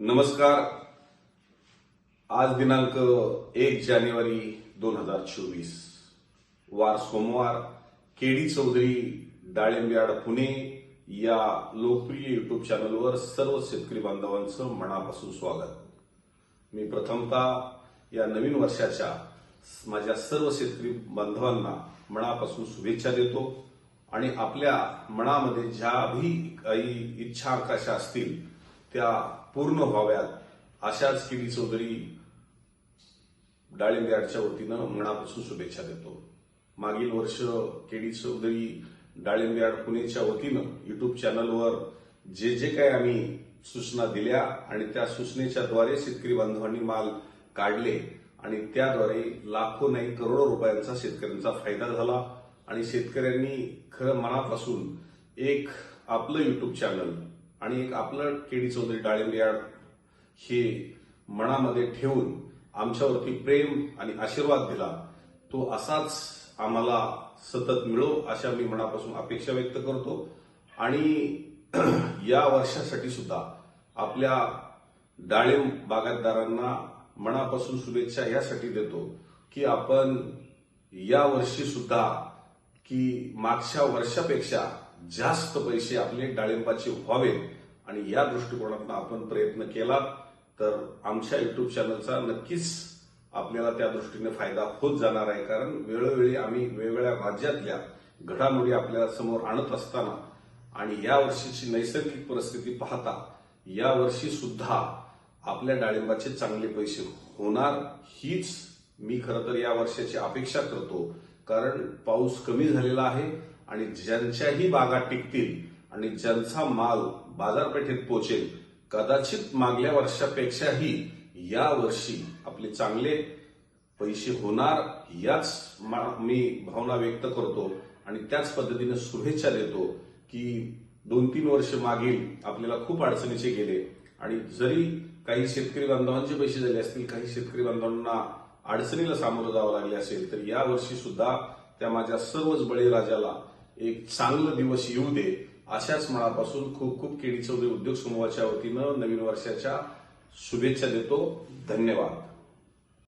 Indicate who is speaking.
Speaker 1: नमस्कार. आज दिनांक एक जानेवारी दोन हजार चोवीस. वार सोमवार केडी चौधरी डाळिंब्याड पुणे या लोकप्रिय युट्यूब चॅनलवर सर्व शेतकरी बांधवांचं मनापासून स्वागत. मी प्रथमतः या नवीन वर्षाच्या माझ्या सर्व शेतकरी बांधवांना मनापासून शुभेच्छा देतो आणि आपल्या मनामध्ये ज्याही काही इच्छा आकाशा असतील त्या पूर्ण व्हाव्यात अशाच केडी चौधरी डाळिंब यार्डच्या वतीनं मनापासून शुभेच्छा देतो. मागील वर्ष केडी चौधरी डाळिंब यार्ड पुणेच्या वतीनं युट्यूब चॅनलवर जे जे काही आम्ही सूचना दिल्या आणि त्या सूचनेच्या द्वारे शेतकरी बांधवांनी माल काढले आणि त्याद्वारे लाखो नाही करोडो रुपयांचा शेतकऱ्यांचा फायदा झाला आणि शेतकऱ्यांनी खरं मनापासून एक आपलं युट्यूब चॅनल आणि एक आपलं केडी चौधरी डाळिंब यार्ड हे मनामध्ये ठेवून आमच्यावरती प्रेम आणि आशीर्वाद दिला तो असाच आम्हाला सतत मिळो अशा मी मनापासून अपेक्षा व्यक्त करतो. आणि या वर्षासाठी सुद्धा आपल्या डाळिंब बागायतदारांना मनापासून शुभेच्छा यासाठी देतो की आपण या वर्षी सुद्धा की मागच्या वर्षापेक्षा जास्त पैसे आपले डाळिंबाचे व्हावेत आणि या दृष्टिकोनातून आपण प्रयत्न केला तर आमच्या युट्यूब चॅनलचा नक्कीच आपल्याला त्या दृष्टीने फायदा होत जाणार आहे. कारण वेळोवेळी आम्ही वेगवेगळ्या राज्यातल्या घडामोडी आपल्यासमोर आणत असताना आणि या वर्षीची नैसर्गिक परिस्थिती पाहता या वर्षी सुद्धा आपल्या डाळिंबाचे चांगले पैसे होणार हीच मी खरं तर या वर्षाची अपेक्षा करतो. कारण पाऊस कमी झालेला आहे. आणि ज्यांच्याही बागा टिकतील आणि ज्यांचा माल बाजारपेठेत पोचेल कदाचित मागल्या वर्षापेक्षाही या वर्षी आपले चांगले पैसे होणार याच मा- मी भावना व्यक्त करतो आणि त्याच पद्धतीने शुभेच्छा देतो की दोन तीन वर्ष मागील आपल्याला खूप अडचणीचे गेले. आणि जरी काही शेतकरी बांधवांचे पैसे झाले असतील काही शेतकरी बांधवांना अडचणीला सामोरं जावं लागले असेल तर या वर्षी सुद्धा त्या माझ्या सर्वच बळीराजाला एक चांगला दिवस येऊ दे अशाच मनापासून खूप खूप केळी चौधरी उद्योग समूहाच्या वतीनं नवीन वर्षाच्या शुभेच्छा देतो. धन्यवाद.